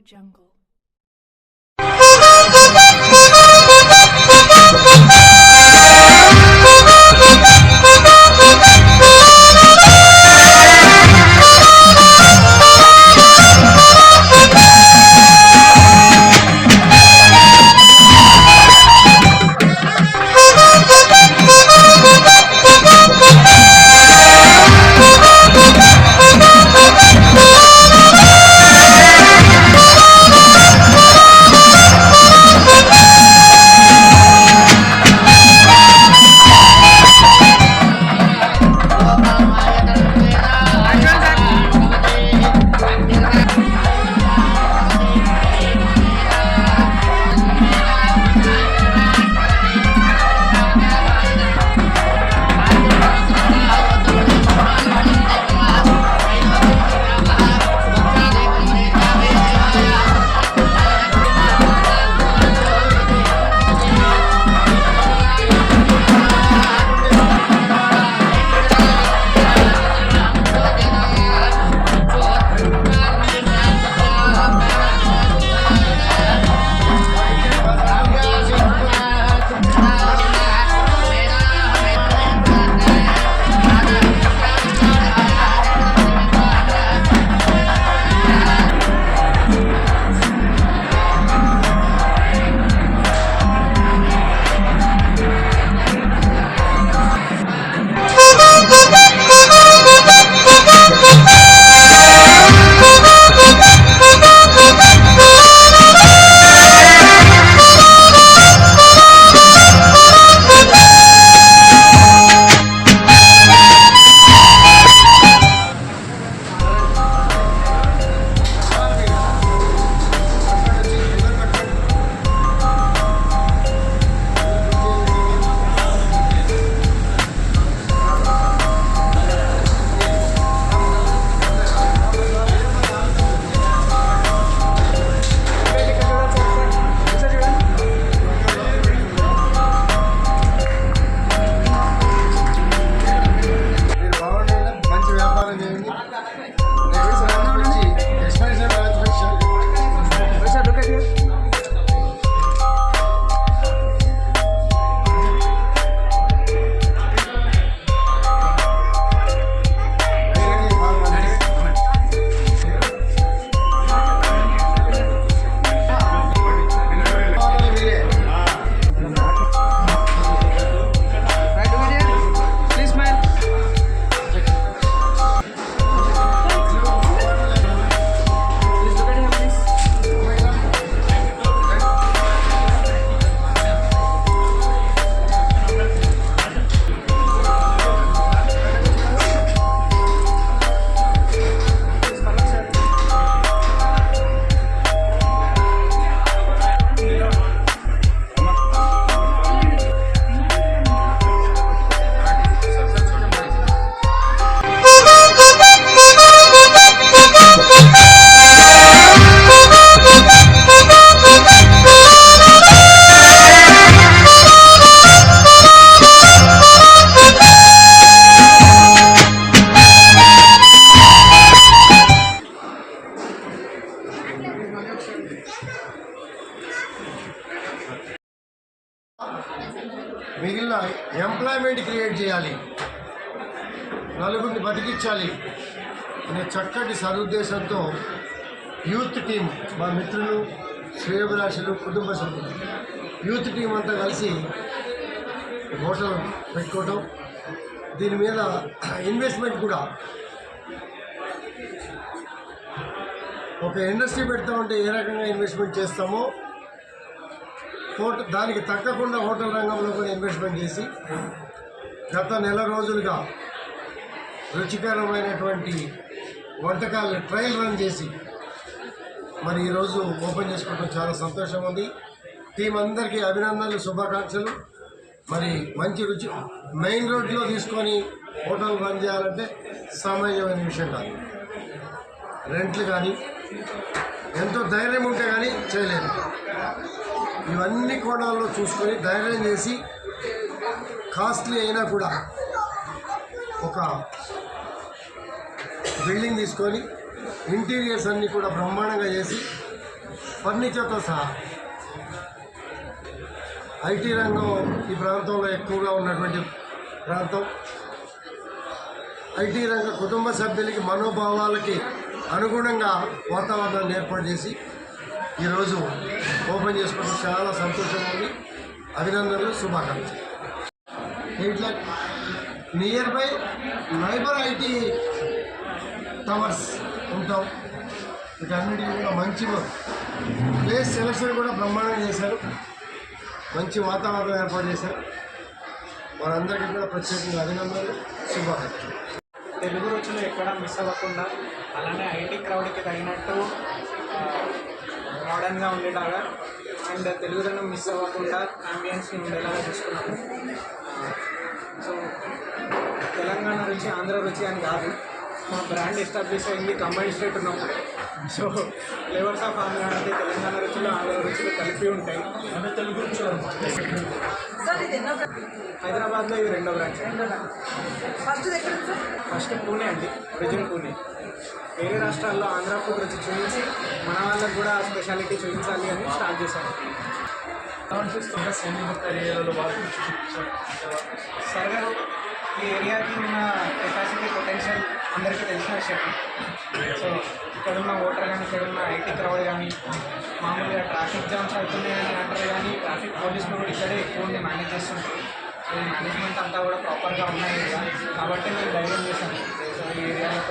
Jungle. మిగిలిన employment create చేయాలి. నలుగురిని బతికించాలి అనే చక్కటి సదుద్దేశంతో యూత్ టీం మా మిత్రులు శ్రేయభిలాషులు కుటుంబ సభ్యులు యూత్ టీం అంతా కలిసి హోటల్ పెట్టుకోవటం. దీని మీద ఇన్వెస్ట్మెంట్ కూడా. ఒక ఇండస్ట్రీ పెడతామంటే ఏ రకంగా ఇన్వెస్ట్మెంట్ చేస్తామో హోటల్ దానికి తగ్గకుండా హోటల్ రంగంలో కూడా ఇన్వెస్ట్మెంట్ చేసి గత నెల రోజులుగా రుచికరమైనటువంటి వంటకాలను ట్రయల్ రన్ చేసి మరి ఈరోజు ఓపెన్ చేసుకోవడం చాలా సంతోషం ఉంది. టీం అందరికీ అభినందనలు శుభాకాంక్షలు. మరి మంచి రుచి మెయిన్ రోడ్లో తీసుకొని హోటల్ రన్ చేయాలంటే సామాన్యమైన విషయం కాదు. రెంట్లు కానీ ఎంతో ధైర్యం ఉంటే కానీ చేయలేదు ఇవన్నీ కోణాల్లో చూసుకొని ధైర్యం చేసి కాస్ట్లీ అయినా కూడా ఒక బిల్డింగ్ తీసుకొని ఇంటీరియర్స్ అన్నీ కూడా బ్రహ్మాండంగా చేసి ఫర్నిచర్తో సహా ఐటీ రంగం ఈ ప్రాంతంలో ఎక్కువగా ఉన్నటువంటి ప్రాంతం. ఐటీ రంగ కుటుంబ సభ్యులకి మనోభావాలకి అనుగుణంగా వాతావరణాన్ని ఏర్పాటు చేసి ఈరోజు ఓపెన్ చేసుకోవడం చాలా సంతోషంగా ఉంది. అభినందనలు శుభాకాంక్షలు. ఇట్లా near by neighbour IT towers ఉంటాం. వీటన్నిటికీ కూడా మంచి ప్లేస్ సెలక్షన్ కూడా బ్రహ్మాండంగా చేశారు. మంచి వాతావరణం ఏర్పాటు చేశారు. వారందరికీ కూడా ప్రత్యేకంగా అభినందనలు శుభాకాంక్షలు. తెలుగు రుచులు ఎక్కడ మిస్ అవ్వకుండా అలానే ఐటీ క్రౌడ్కి తగినట్టు మోడర్న్గా ఉండేలాగా అండ్ తెలుగుదనం మిస్ అవ్వకుండా అంబియన్స్ని ఉండేలాగా చూసుకున్నాము. సో తెలంగాణ రుచి ఆంధ్ర రుచి అని కాదు. మా బ్రాండ్ ఎస్టాబ్లిష్ అయింది కంబైన్ స్టేట్ ఉన్నప్పుడు. సో ఫ్లేవర్స్ ఆఫ్ ఆంధ్ర అంటే తెలంగాణ రుచులు ఆంధ్ర రుచులు కలిపి ఉంటాయి. అంటే తెలుగు రుచులు ఎన్నో హైదరాబాద్లో ఇది రెండో బ్రాంచ్ ఫస్ట్ పూణే అండి ఒరిజిన్ పూణే. వేరే రాష్ట్రాల్లో ఆంధ్ర ఫుడ్ రుచి చూపించి మన వాళ్ళకి కూడా స్పెషాలిటీ చూపించాలి అని స్టార్ట్ చేశాను సరగా ఈ ఏరియాకి ఉన్న కెపాసిటీ పొటెన్షియల్ అందరికీ తెలిసిన విషయం. సో ఇక్కడ ఉన్న ఓటర్ కానీ ఇక్కడ ఉన్న ఐటీ క్రౌడ్ కానీ మామూలుగా ట్రాఫిక్ జామ్స్ అవుతున్నాయని అంటారు కానీ ట్రాఫిక్ పోలీసులు కూడా ఇక్కడే ఎక్కువ ఉండి మేనేజ్ చేస్తుంటారు. మేనేజ్మెంట్ అంతా కూడా ప్రాపర్గా ఉన్నాయి కాబట్టి నేను ధైర్యం చేశాను thank